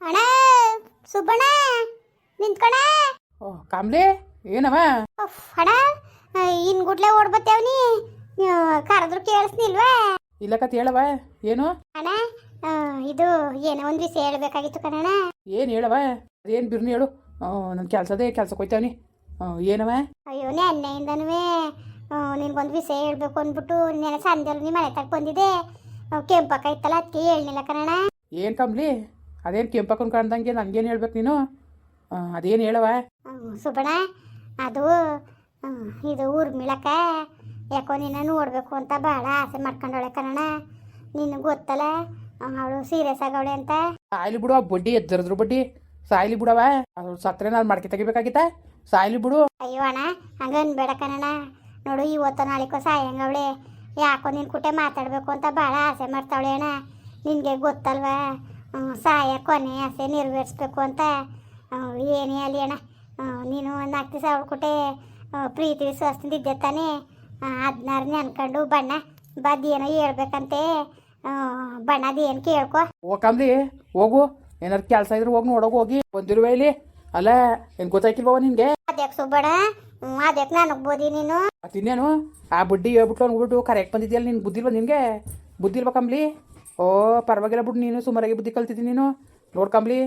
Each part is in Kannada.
ಅಣ್ಣ ಸುಬ್ಬಣ್ಣ ನಿಂತ್ಕಣ ಓ ಕಾಮ್ಲೆ ಏನವ? ಅಣ್ಣ ಇನ್ ಗುಡ್ಲೆ ಓಡ್ ಬತ್ತೇವ್ನಿ ಕರೆದ್ರು ಕೇಳಿಸ್ನಿಲ್ವಾ ಇಲ್ಲಕತ್ ಹೇಳವ ಏನು? ಅಣ್ಣ ಇದು ಏನೋ ಒಂದು ವಿಷಯ ಹೇಳ್ಬೇಕಾಗಿತ್ತು ಕಣಣ ಏನು ಹೇಳವ? ಅದೇನ್ ಬಿರ್ನಿ ಹೇಳು. ನನ್ ಕೆಲಸದೇ ಕೆಲ್ಸಕ್ಕೆ ಹೋಯ್ತಾವನಿ ಏನವ? ಅಯ್ಯೋ ನೆನ್ನೆಯಿಂದನೂ ನಿನ್ಗೊಂದು ವಿಷಯ ಹೇಳ್ಬೇಕು ಅಂದ್ಬಿಟ್ಟು ನೆನೆ ಸಂಜೆ ನಿಮ್ಮ ಮನೆ ತಗ ಬಂದಿದೆ ಕೆಂಪಕ್ಕ ಇತ್ತಲ್ಲ ಅದಕ್ಕೆ ಹೇಳ್ನಿಲ್ಲ ಕಣಣ್ಣ. ಏನ್ ಕಮ್ಲಿ? ಅದೇನು ಕೆಂಪಕ್ಕನ್ ಕಾಣ್ದಂಗೆ ನನಗೇನು ಹೇಳ್ಬೇಕು ನೀನು? ಅದೇನು ಹೇಳವ ಹ್ಮ್, ಸುಬ್ಬಣ್ಣ ಅದು ಇದು ಊರ್ ಮಿಳಕ ಯಾಕೋ ನಿನ್ನ ನೋಡ್ಬೇಕು ಅಂತ ಭಾಳ ಆಸೆ ಮಾಡ್ಕೊಂಡವಳೆ ಕಣಣ ನಿನ್ನ ಗೊತ್ತಲ್ಲ ಅವಳು ಸೀರಿಯಸ್ ಆಗವಳೆ ಅಂತ. ಸಾಯ್ಲಿ ಬಿಡು ಆ ಬಡ್ಡಿ ಎದ್ದರದ್ರು ಬಡ್ಡಿ. ಸಾಯ್ಲಿ ಬಿಡವ ಅವ್ಳು ಸತ್ರೆ ನಾನು ಮಾಡ್ಕೆ ತೆಗಿಬೇಕಾಗಿತ್ತ? ಸಾಯ್ಲಿ ಬಿಡು. ಅಯ್ಯೋ ಅಣ್ಣ ಹಂಗ ಬೇಡ ಕಣಣ್ಣ ನೋಡು ಇವತ್ತು ನಾಳೆಕೋ ಸಾಯಂಗವಳೆ. ಯಾಕೋ ನಿನ್ ಕುಟೆ ಮಾತಾಡ್ಬೇಕು ಅಂತ ಭಾಳ ಆಸೆ ಮಾಡ್ತಾವಳೆ ಅಣ್ಣ. ನಿನಗೆ ಗೊತ್ತಲ್ವಾ? ಸಾಯ ಕೊನೆ ಆಸೆ ನೆರವೇರಿಸ್ಬೇಕು ಅಂತ. ಏನೇ ಅಲ್ಲಿ ಅಣ್ಣ. ನೀನು ಒಂದು ನಾಲ್ಕು ದಿವಸ ಕೊಟ್ಟೆ ಪ್ರೀತಿ ವಿಶ್ವಾಸದಿಂದ ಇದ್ದೆ ತಾನೇ. ಹದಿನಾರು ನೆನ್ಕೊಂಡು ಬಣ್ಣ ಬದ್ ಏನೋ ಹೇಳ್ಬೇಕಂತೆ. ಬಣ್ಣ ಬಣ್ಣದ ಏನು ಕೇಳ್ಕೊ ಓ ಹೋಗು. ಏನಾರು ಕೆಲಸ ಇದ್ರೆ ಹೋಗಿ ನೋಡೋಕೆ ಹೋಗಿ. ಬಂದಿರುವ ಇಲ್ಲಿ. ಅಲ್ಲ ಏನು ಗೊತ್ತಾಯ್ತಿಲ್ವ ನಿನ್ಗೆ? ಅದಕ್ಕೆ ಸುಬ್ಬಣ್ಣ? ಅದಕ್ಕೆ ನನಗೆ ಬೋದಿ ನೀನು? ಮತ್ತಿನ್ನೇನು? ಆ ಬುಡ್ಡಿ ಹೇಳ್ಬಿಟ್ಟು ಅನ್ಬಿಟ್ಟು ಕರೆಕ್ಟ್ ಬಂದಿದ್ಯಲ್ಲ ನಿನ್? ಬುದ್ಧಿಲ್ವ ನಿನ್ಗೆ? ನಿನಗೆ ಬುದ್ಧಿ ಕಂಬ್ಲಿ ಓ, ಪರವಾಗಿಲ್ಲ ಬಿಟ್ಟು ನೀನು, ಸುಮಾರಾಗಿ ಬುದ್ಧಿ ಕಲ್ತಿದ್ದೀನಿ ನೀನು. ನೋಡ್ಕೊಂಬ್ಲಿ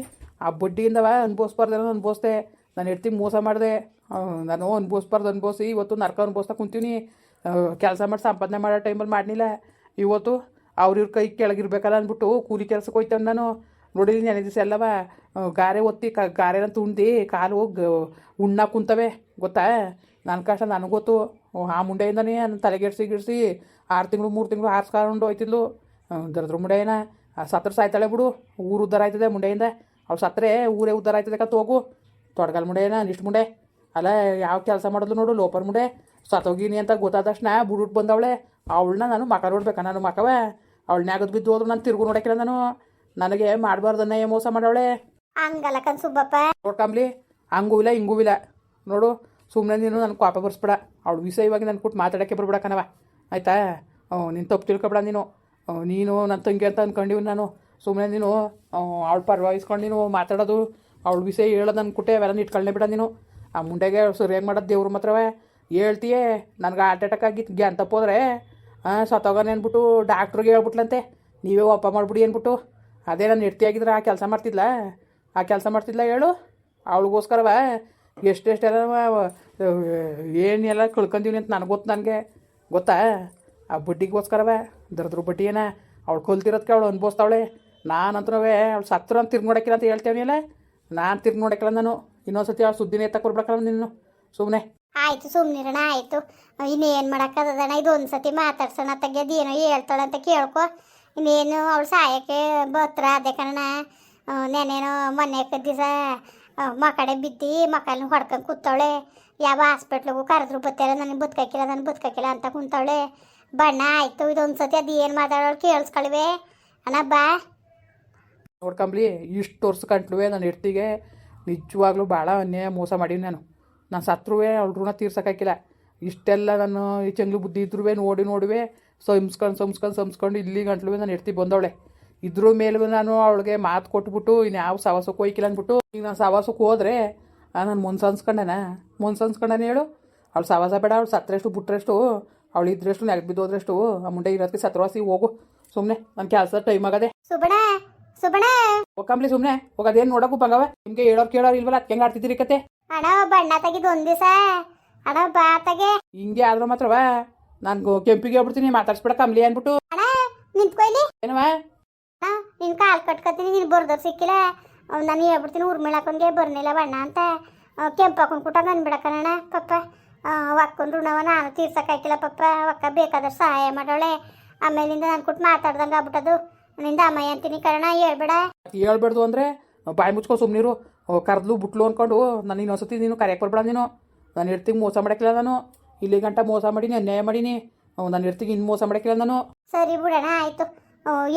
ಆ ಬಡ್ಡಿಯಿಂದವ ಅನ್ಭವಿಸ್ಬಾರ್ದು ಅನ್ಭವಿಸ್ದೆ. ನಾನು ಇರ್ತಿ ಮೋಸ ಮಾಡಿದೆ. ನಾನು ಅನ್ಭವಿಸ್ಬಾರ್ದು, ಅನ್ಭವಿಸಿ. ಇವತ್ತು ನರ್ಕ ಅನ್ಭವಿಸ್ತಾ ಕುಂತೀನಿ. ಕೆಲಸ ಮಾಡಿ, ಸಂಪಾದನೆ ಮಾಡೋ ಟೈಮಲ್ಲಿ ಮಾಡಲಿಲ್ಲ ಇವತ್ತು ಅವ್ರ ಇವ್ರ ಕೈ ಕೆಳಗಿರ್ಬೇಕಲ್ಲ ಅಂದ್ಬಿಟ್ಟು ಕೂಲಿ ಕೆಲ್ಸಕ್ಕೆ ಹೋಯ್ತೇವೆ ನಾನು. ನೋಡಿಲಿ ನೆನೆ ದಿವಸ ಎಲ್ಲವ ಗಾರೆ ಒತ್ತಿ ಕ, ಗಾರೆನ ತುಂಡಿ ಕಾಲು ಗ ಉಣ್ಣ ಕುಂತವೆ. ಗೊತ್ತಾ? ನನ್ನ ಕಷ್ಟ ಗೊತ್ತು. ಆ, ಮುಂಡೆಯಿಂದನೇ ನನ್ನ ತಲೆಗೆಡ್ಸಿ ಗಿಡ್ಸಿ ಆರು ತಿಂಗಳು, ಮೂರು ತಿಂಗಳು ಆರಿಸ್ಕೊಂಡು ಹೋಯ್ತಿದ್ಲು ದರದ್ರ ಮುಂಡೆನ ಸತ್ರ ಸಾಯ್ತಾಳೆ ಬಿಡು. ಊರು ಉದ್ದಾರ ಆಯ್ತದೆ ಮುಂಡೆಯಿಂದ. ಅವ್ಳು ಸತ್ರೆ ಊರೇ ಉದ್ದಾರ ಆಯ್ತದೆ ಕತ್ ಹೋಗು. ತೊಡಗಲ್ ಮುಂಡೆನ ನಿಷ್ಟ್ ಮುಂಡೆ. ಅಲ್ಲ ಯಾವ ಕೆಲಸ ಮಾಡೋದು ನೋಡು ಲೋಪರ್ ಮುಂಡೆ. ಸತ್ತೋಗಿನಿ ಅಂತ ಗೊತ್ತಾದ ತಕ್ಷಣ ಬುಡುಟ್ ಬಂದವಳೆ. ಅವಳನ್ನ ನಾನು ಮಕ ನೋಡ್ಬೇಕಾ ನಾನು ಮಕವ. ಅವಳನ್ಯಾಗದ್ ಬಿದ್ದು ಹೋದ್ರು ನಾನು ತಿರುಗು ನೋಡಕ್ಕಿಲ್ಲ ನಾನು. ನನಗೆ ಮಾಡಬಾರ್ದನ್ನ ಮೋಸ ಮಾಡವಳೆ. ಹಂಗಲ್ಲ ಕನ್ ಸುಬ್ಬಪ್ಪ. ನೋಡ್ಕಂಬ್ಲಿ ಹಂಗೂ ಇಲ್ಲ ಹಿಂಗೂ ಇಲ್ಲ. ನೋಡು ಸುಮ್ಮನೆ ನೀನು ನನ್ನ ಕೋಪ ಬರ್ಸ್ಬೇಡ. ಅವಳು ವಿಷಯವಾಗಿ ನನ್ನ ಕೊಟ್ಟು ಮಾತಾಡೋಕ್ಕೆ ಬರ್ಬೇಡ ಕಣವ ಆಯಿತಾ? ನಿನ್ನ ತಪ್ಪು ತಿಳ್ಕೊಬೇಡ ನೀನು. ನೀನು ನನ್ನ ತಂಗಿ ಅಂತ ಅಂದ್ಕೊಂಡಿವ್ ನಾನು. ಸುಮ್ಮನೆ ನೀನು ಅವಳು ಪರ್ವಾಯಿಸ್ಕೊಂಡು ನೀನು ಮಾತಾಡೋದು. ಅವಳು ವಿಷಯ ಹೇಳೋದು ನನ್ನ ಕುಟ್ಟೆ ಅವೆಲ್ಲ ಇಟ್ಕೊಳ್ಳೇ ಬಿಡ ನೀನು. ಆ ಮುಂಡೆಗೆ ಸರಿಯಾಗಿ ಮಾಡೋದು ದೇವ್ರ ಮಾತ್ರವೇ? ಹೇಳ್ತೀಯೇ, ನನಗೆ ಹಾರ್ಟ್ ಅಟ್ಯಾಕ್ ಆಗಿತ್ತು ಗ್ಯಾನ್ ತಪ್ಪೋದ್ರೆ ಸತ್ತೋಗನೆ ಅಂದ್ಬಿಟ್ಟು ಡಾಕ್ಟ್ರಿಗೆ ಹೇಳ್ಬಿಟ್ಲಂತೆ. ನೀವೇ ಒಪ್ಪ ಮಾಡ್ಬಿಡಿ ಅಂದ್ಬಿಟ್ಟು ಅದೇ ನಾನು ಹೆಡ್ತಿಯಾಗಿದ್ರೆ ಆ ಕೆಲಸ ಮಾಡ್ತಿದ್ಲ? ಆ ಕೆಲಸ ಮಾಡ್ತಿದ್ಲ ಹೇಳು? ಅವಳಿಗೋಸ್ಕರವ? ಎಷ್ಟೆಷ್ಟೆಲ್ಲ ಏನೆಲ್ಲ ಕಳ್ಕೊಂಡೀವಿ ಅಂತ ನನಗೆ ಗೊತ್ತು ನನಗೆ. ಗೊತ್ತಾ? ಆ ಬಡ್ಡಿಗೋಸ್ಕರವ? ದರದ್ರ ಬಡ್ಡಿ ಏನ ಅವಳು ಕೊಲ್ತಿರೋದಕ್ಕೆ ಅವಳು ಅನ್ಭವಿಸ್ತಾವಳೆ. ನಾನಂತೂ ಅವಳು ಸತ್ರ ಅಂತ ತಿರ್ಗಿ ನೋಡಕ್ಕಿಲ್ಲ ಅಂತ ಹೇಳ್ತೇವನಿಲ್ಲ ನಾನು ತಿರ್ಗಿ ನೋಡಕ್ಕಿಲ್ಲ ನಾನು ಇನ್ನೊಂದ್ಸತಿ ಅವಳು ಸುದ್ದಿನೇ ಎತ್ತ ಕೊಡ್ಬೇಕಲ್ಲ ನೀನು. ಸುಮ್ಮನೆ ಆಯ್ತು ಸುಮ್ನಿರಣ ಆಯಿತು. ಇನ್ನೇನು ಮಾಡೋಕ್ಕದಣ್ಣ ಇದು ಒಂದ್ಸತಿ ಮಾತಾಡ್ಸೋಣ ತೆಗೆದು ಏನೋ ಹೇಳ್ತಾಳೆ ಅಂತ ಕೇಳ್ಕೊ. ಇನ್ನೇನು ಅವಳು ಸಾಯಕ್ಕೆ ಬತ್ರ ಅದೇ ಕಣ ನೆನೇನೋ ಮೊನ್ನೆ ದಿವಸ ಮಕಡೆ ಬಿದ್ದು ಮಕ್ಕಳನ್ನ ಹೊಡ್ಕೊಂಡು ಕೂತವಳೆ. ಯಾವ ಹಾಸ್ಪಿಟ್ಲಿಗೂ ಕರೆದ್ರು ಬತ್ತಾರ ನನಗೆ ಬದುಕಕ್ಕಿಲ್ಲ ನನಗೆ ಬದುಕಕ್ಕಿಲ್ಲ ಅಂತ ಕುಂತವಳೆ. ಬಣ್ಣ ಆಯ್ತು, ಇದೊಂದ್ಸತಿ ಅದು ಏನು ಮಾತಾಡೋರು ಕೇಳಿಸ್ಕೊಳ್ವೆ. ಅಣ್ಣ ಬಾ. ನೋಡ್ಕೊಂಬ್ಲಿ ಇಷ್ಟು ವರ್ಷ ಕಂಟ್ಲುವೆ ನಾನು ಹೆಡ್ತಿಗೆ. ನಿಜವಾಗ್ಲೂ ಭಾಳ ಅನ್ಯಾಯ ಮೋಸ ಮಾಡೀನಿ ನಾನು. ನಾನು ಸತ್ರುವೆ ಅವ್ಳ ಋಣ ತೀರ್ಸೋಕ್ಕಾಗಿಲ್ಲ ಇಷ್ಟೆಲ್ಲ ನಾನು ಈ ಚಂಗ್ಲು ಬುದ್ಧಿ ಇದ್ರೂ ನೋಡಿ ನೋಡುವೆ. ಸಂಸ್ಕೊಂಡು ಸಂಸ್ಕೊಂಡು ಸಂಸ್ಕೊಂಡು ಇಲ್ಲಿ ಗಂಟ್ಲುವೆ ನಾನು ಹೆಡ್ತಿ ಬಂದವಳೆ. ಇದ್ರ ಮೇಲೂ ನಾನು ಅವಳಿಗೆ ಮಾತು ಕೊಟ್ಬಿಟ್ಟು ಇನ್ಯಾವ ಯಾವ ಸವಾಸಕ್ಕೆ ಹೋಯ್ಕಿಲ್ಲ ಅಂದ್ಬಿಟ್ಟು ಈಗ ನಾನು ಸವಾಸಕ್ಕೆ ಹೋದ್ರೆ ನಾನು ಮುನ್ಸ ಅನ್ಸ್ಕೊಂಡೇನ? ಮುನ್ಸ ಅನ್ಸ್ಕೊಂಡೇನೆ ಹೇಳು. ಅವಳು ಸವಾಸ ಬೇಡ, ಅವಳು ಸತ್ತರೆಷ್ಟು ಬಿಟ್ರೆಷ್ಟು ಅವಳು ಇದ್ರೆಷ್ಟು ನೆಗ್ ಬಿದ್ದೋದ್ರೆಷ್ಟು ಆ ಮುಂಡೆ ಇರೋದಕ್ಕೆ ಸತ್ರವಾಸಿ ಹೋಗು. ಸುಮ್ಮನೆ ನನ್ನ ಕೆಲಸ ಟೈಮ್ ಆಗದೆ. ಸುಬಣ ಸುಬಣ ಹೋಗಂಬ್ಲಿ ಸುಮ್ಮನೆ ಹೋಗೋದೇನು ನೋಡಕ್ಕೂ ಬಂಗವ. ನಿಮ್ಗೆ ಹೇಳೋರು ಕೇಳೋರು ಇಲ್ವಲ್ಲ ಅದಕ್ಕೆ ಹೆಂಗೆ ಆಡ್ತಿದ್ದೀರಿ ಕತೆ? ಅಣ್ಣ ಬಣ್ಣ ತೆಗಿದು ಒಂದು ದಿವಸ. ಅಣ್ಣ ಬಾ ತೆಗೆ. ಹಿಂಗೆ ಆದ್ರೂ ಮಾತ್ರವ? ನಾನು ಕೆಂಪಿಗೆ ಹೇಳ್ಬಿಡ್ತೀನಿ ಮಾತಾಡ್ಸ್ಬೇಡ ಕಂಬ್ಲಿ ಅಂದ್ಬಿಟ್ಟು. ಅಣ್ಣ ನಿಂತ್ಕೊಯ್ಲಿ ಏನವ ನಿನ್ ಕಾಲ್ ಕಟ್ಕೊತೀನಿ ನೀನು ಬರ್ದರ್ ಸಿಕ್ಕಿಲ್ಲ. ನಾನು ಹೇಳ್ಬಿಡ್ತೀನಿ ಊರ್ಮಿಳಕ್ಕನ್ಗೆ ಬರ್ನಿಲ್ಲ ಬಣ್ಣ ಅಂತ. ಕೆಂಪು ಹಾಕೊಂಡು ಕುಟಂಗ ಅನ್ಬಿಡಕಣ್ಣ ಪಪ್ಪ. ಒಕ್ಕೊಂಡ್ರು ಋಣವ ನಾನು ತೀರ್ಸಕ್ಕಾಯ್ತಿಲ್ಲ ಪಪ್ಪ ಒಕ್ಕ ಬೇಕಾದ್ರೆ ಸಹಾಯ ಮಾಡೋಳೆ. ಆಮೇಲಿಂದ ನಾನು ಕೊಟ್ಟು ಮಾತಾಡ್ದಂಗೆ ಆಗ್ಬಿಟ್ಟದು. ನಿಂದ ಅಮ್ಮ ಅಂತೀನಿ ಕಣ ಹೇಳ್ಬೇಡ. ಹೇಳ್ಬಾರ್ದು ಅಂದರೆ ಬಾಯಿ ಮುಚ್ಕೊ ಸುಮ್ಮನಿರು ಕರೆದ್ಲು ಬುಟ್ಲು ಅಂದ್ಕೊಂಡು ನಾನು ಇನ್ನೊಂದ್ಸತಿ ನೀನು ಕರೆಯಕ್ಕೆ ಬರ್ಬೇಡ ನೀನು. ನಾನು ಇರ್ತಿಗೆ ಮೋಸ ಮಾಡಕ್ಕಿಲ್ಲ ನಾನು. ಇಲ್ಲಿ ಗಂಟ ಮೋಸ ಮಾಡೀನಿ ಅನ್ಯಾಯ ಮಾಡೀನಿ. ನಾನು ಇರ್ತಿಗೆ ಇನ್ನು ಮೋಸ ಮಾಡಕ್ಕಿಲ್ಲ ನಾನು. ಸರಿ ಬಿಡೋಣ ಆಯ್ತು.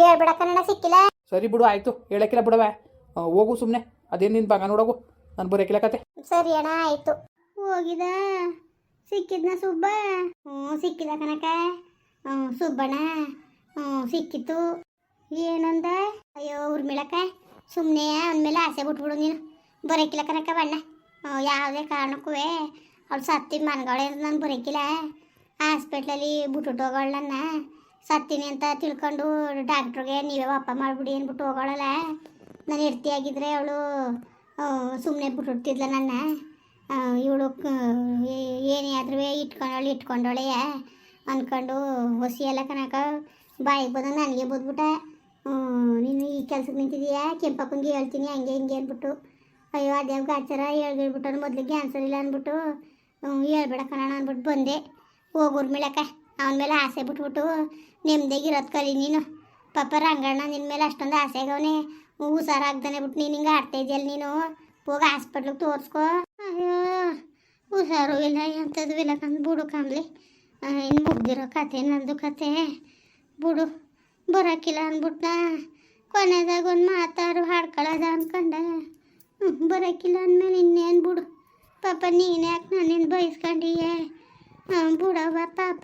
ಹೇಳ್ಬೇಡ ಕನ್ನಡ ಸಿಕ್ಕಿಲ್ಲ? ಸರಿ ಬಿಡು ಆಯಿತು. ಹೇಳಕ್ಕಿಲ್ಲ ಬಿಡವ ಹೋಗು ಸುಮ್ಮನೆ ಅದೇನು ನಿನ್ನ ಬಂಗ ನೋಡೋಗು. ನಾನು ಬರೋಕ್ಕಿಲ್ಲ ಕತೆ ಸರಿ ಅಣ್ಣ ಆಯಿತು. ಹೋಗಿದ? ಸಿಕ್ಕಿದ್ನ ಸುಬ್ಬ? ಹ್ಞೂ, ಸಿಕ್ಕಿದ ಕನಕ ಹ್ಞೂ, ಸುಬ್ಬಣ್ಣ. ಹ್ಞೂ, ಸಿಕ್ಕಿತ್ತು. ಏನಂದ? ಅಯ್ಯೋ ಉರ್ಮಿಳಕ ಸುಮ್ಮನೆ ಅವನ ಆಸೆ ಬಿಟ್ಬಿಡು ನೀನು. ಬರೋಕಿಲ್ಲ ಕನಕ ಬಣ್ಣ. ಯಾವುದೇ ಕಾರಣಕ್ಕೂ ಅವ್ಳು ಸತ್ತಿ ಮನ್ಗಳೇ ನಾನು ಬರೋಕಿಲ್ಲ. ಹಾಸ್ಪಿಟ್ಲಲ್ಲಿ ಬಿಟ್ಬಿಟ್ಟು ಹೋಗೋಳು ನನ್ನ. ಸತ್ತೀನಿ ಅಂತ ತಿಳ್ಕೊಂಡು ಡಾಕ್ಟ್ರಿಗೆ ನೀವೇ ವಾಪ ಮಾಡಿಬಿಡಿ ಅಂದ್ಬಿಟ್ಟು ಹೋಗೋಳಲ್ಲ ನಾನು ಆಗಿದ್ರೆ ಅವಳು ಸುಮ್ಮನೆ ಬಿಟ್ಬಿಡ್ತಿದ್ಲ ನನ್ನ. ಇವಳು ಏನೇ ಆದ್ರೂ ಇಟ್ಕೊಂಡವಳು ಇಟ್ಕೊಂಡೋಳೆ ಅಂದ್ಕೊಂಡು ಹೊಸಿ ಎಲ್ಲ ಕನಕ ಬಾಯಿಗೆ ಬಂದ ನನಗೆ ಬಂದ್ಬಿಟ್ಟೆ ನೀನು ಈ ಕೆಲ್ಸಕ್ಕೆ ನಿಂತಿದೀಯಾ? ಕೆಂಪಪ್ಪನಿಗೆ ಹೇಳ್ತೀನಿ, ಹಂಗೆ ಹಿಂಗೆ ಅಂದ್ಬಿಟ್ಟು. ಅಯ್ಯೋ ಅದೇ ಗಾಚಾರ ಹೇಳ್ಬಿಟ್ಟು ಮೊದಲಿಗೆ ಆನ್ಸರ್ ಇಲ್ಲ ಅಂದ್ಬಿಟ್ಟು ಹೇಳ್ಬೇಡ ಕಣ ಅಂದ್ಬಿಟ್ಟು ಬಂದೆ. ಹೋಗೋರ್ ಮೇಲೆಕ ಅವನ ಮೇಲೆ ಆಸೆ ಬಿಟ್ಬಿಟ್ಟು ನೆಮ್ಮದಿಗಿರೋದು ಕಲಿ ನೀನು. ಪಾಪ ರಂಗಣ್ಣ ನಿನ್ನ ಮೇಲೆ ಅಷ್ಟೊಂದು ಆಸೆ ಆಗವನೆ. ಹುಷಾರಾಗ್ದಾನೆ ಬಿಟ್ಟು ನೀನು ಹಿಂಗೆ ಆಡ್ತಾ ಇದೆಯಲ್ಲ ನೀನು. ಹೋಗಿ ಹಾಸ್ಪಿಟ್ಲಿಗೆ ತೋರಿಸ್ಕೊ. ಅಯ್ಯೋ, ಹುಷಾರು ಇಲ್ಲ, ಎಂಥದ್ದು ಇಲ್ಲ ಬಿಡು ಕಾಮ್ಲಿ ಇನ್ನು ಮುಗ್ದಿರೋ ಕತೆ, ನಂದು ಕತೆ. ಬುಡು ಬರೋಕ್ಕಿಲ್ಲ ಅಂದ್ಬಿಟ್ಟ ಕೊನೆದಾಗ ಒಂದು ಮಾತಾರು ಹಾಡ್ಕೊಳ್ಳೋದ ಅನ್ಕೊಂಡೆ. ಹ್ಞೂ ಬರೋಕ್ಕಿಲ್ಲ ಅಂದಮೇಲೆ ಇನ್ನೇನು ಬಿಡು? ಪಾಪ ನೀನು ಯಾಕೆ ನಾನೇನು ಬಯಸ್ಕೊಂಡಿಯೇ ಹಾಂ ಬಿಡವ್ವ, ಪಾಪ.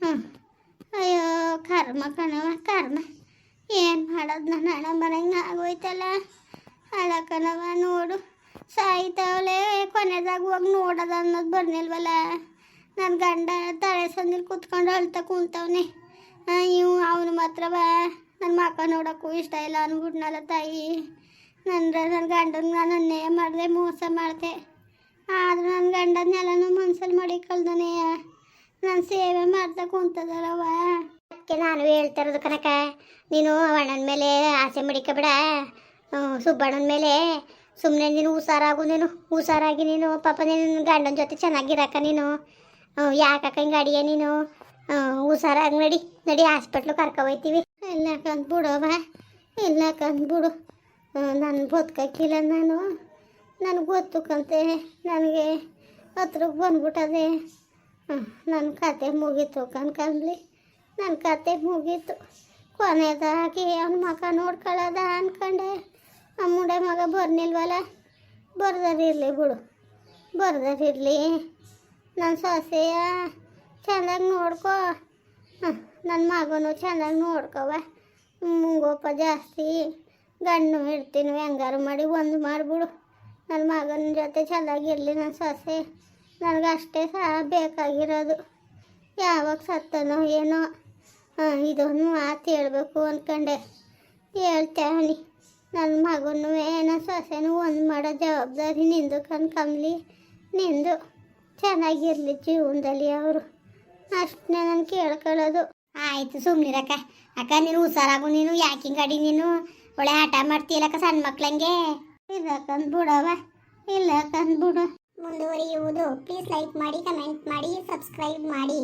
ಹ್ಞೂ ಅಯ್ಯೋ, ಕರ್ಮ ಕಣವ ಕರ್ಮ. ಏನು ಮಾಡೋದು ನನ್ನ ಹಣ ಬರಂಗೆ ಆಗೋಯ್ತಲ್ಲ. ಹಳ ಕಣವ ನೋಡು. ಸಾಯ್ತಾವಳೆ ಕೊನೆದಾಗ ಹೋಗಿ ನೋಡೋದು ಅನ್ನೋದು ಬರ್ನಿಲ್ವಲ್ಲ? ನನ್ನ ಗಂಡ ತಲೆ ಸಂದಿಲ್ ಕುತ್ಕೊಂಡು ಅಳ್ತಾ ಕುಂತವನೆ. ಇವು ಅವನು ಮಾತ್ರ ನನ್ನ ಮಕ್ಕ ನೋಡೋಕ್ಕೂ ಇಷ್ಟ ಇಲ್ಲ ಅಂದ್ಬಿಟ್ನಲ್ಲ ತಾಯಿ. ನನ್ನ ನನ್ನ ಗಂಡನ ನಾನು ಅನ್ಯಾಯ ಮಾಡಿದೆ, ಮೋಸ ಮಾಡಿದೆ. ಆದ್ರೆ ನನ್ನ ಗಂಡನೆಲ್ಲನೂ ಮನ್ಸಲ್ಲಿ ಮಾಡಿ ಕಳ್ದನೆ ನಾನು ಸೇವೆ ಮಾಡ್ತಾ ಕುಂತದಲ್ಲವ ಅದಕ್ಕೆ ನಾನು ಹೇಳ್ತಾ ಇರೋದು ಕನಕ ನೀನು ಅಣ್ಣನ ಮೇಲೆ ಆಸೆ ಮಡಿಕಬೇಡ ಸುಬ್ಬಣ್ಣನ ಮೇಲೆ ಸುಮ್ಮನೆ ನೀನು ಹುಷಾರಾಗು ನೀನು, ಹುಷಾರಾಗಿ ನೀನು. ಪಾಪ ನೀನು ಗಂಡನ ಜೊತೆ ಚೆನ್ನಾಗಿರಕ್ಕ ನೀನು. ಯಾಕಕ್ಕ ಹಿಂಗೆ ಅಡಿಯ ನೀನು? ಹುಷಾರಾಗಿ ನಡಿ ನಡಿ ಹಾಸ್ಪಿಟ್ಲು ಹೋಗ್ತೀವಿ ಇಲ್ಲ ಕಂದ್ಬಿಡು ಬಾ ಇಲ್ಲ ಕಂದ್ಬಿಡು ನಾನು ಬದುಕಕ್ಕಿಲ್ಲ ನಾನು. ನನಗೆ ಗೊತ್ತು ಕಂತೆ, ನನಗೆ ಹತ್ರಕ್ಕೆ ಬಂದ್ಬಿಟ್ಟದೆ. ನನ್ನ ಕತೆ ಮುಗೀತು ಕನ್ಕಂದ್ಲಿ ನನ್ನ ಕತೆ ಮುಗೀತು. ಕೊನೆದಾಗಿ ಅವ್ನ ಮಗ ನೋಡ್ಕೊಳ್ಳೋದ ಅನ್ಕೊಂಡೆ. ಆ ಮಗ ಬರ್ನಿಲ್ವಲ್ಲ? ಬರ್ದರಿರಲಿ ಬಿಡು. ಬರ್ದರಿರಲಿ ನನ್ನ ಸೊಸೆಯ ಚೆಂದಾಗಿ ನೋಡ್ಕೋ. ನನ್ನ ಮಗನು ಚೆಂದಾಗಿ ನೋಡ್ಕೋವ. ಮುಂಗೋಪ ಜಾಸ್ತಿ ಗಂಡು ಇಡ್ತೀನಿ ಹೆಂಗಾರು ಮಾಡಿ ಒಂದು ಮಾಡಿಬಿಡು. ನನ್ನ ಮಗನ ಜೊತೆ ಚೆಂದಾಗಿರಲಿ ನನ್ನ ಸೊಸೆ. ನನಗೆ ಅಷ್ಟೇ ಸಹ ಬೇಕಾಗಿರೋದು. ಯಾವಾಗ ಸತ್ತನೋ ಏನೋ. ಇದೊಂದು ಮಾತು ಹೇಳಬೇಕು ಅಂದ್ಕೊಂಡೆ ಹೇಳ್ತೇವನಿ ನನ್ನ ಮಗನೂ ನನ್ನ ಸೊಸೆನೂ ಒಂದು ಮಾಡೋ ಜವಾಬ್ದಾರಿ ನಿಂದು ಕನ್ಕಂಬ್ಲಿ ನಿಂದು ಚೆನ್ನಾಗಿರಲಿ ಜೀವನದಲ್ಲಿ ಅವರು. ಅಷ್ಟನ್ನೇ ನಾನು ಕೇಳ್ಕೊಳ್ಳೋದು. ಆಯಿತು ಸುಮ್ಮನಿರಕ್ಕ ಅಕ್ಕ, ನೀನು ಹುಷಾರಾಗು, ನೀನು ಯಾಕಿಂಗ್ ಗಾಡಿ ನೀನು? ಒಳ್ಳೆ ಆಟ ಮಾಡ್ತೀಯಲ್ಲಕ್ಕ ಸಣ್ಣ ಮಕ್ಳಂಗೆ? ಇಲ್ಲ ಬಿಡವ ಇಲ್ಲ ಕಂದ್ ಬಿಡು ಮುಂದುವರಿಯುವುದು. ಪ್ಲೀಸ್ ಲೈಕ್ ಮಾಡಿ ಕಮೆಂಟ್ ಮಾಡಿ ಸಬ್ಸ್ಕ್ರೈಬ್ ಮಾಡಿ.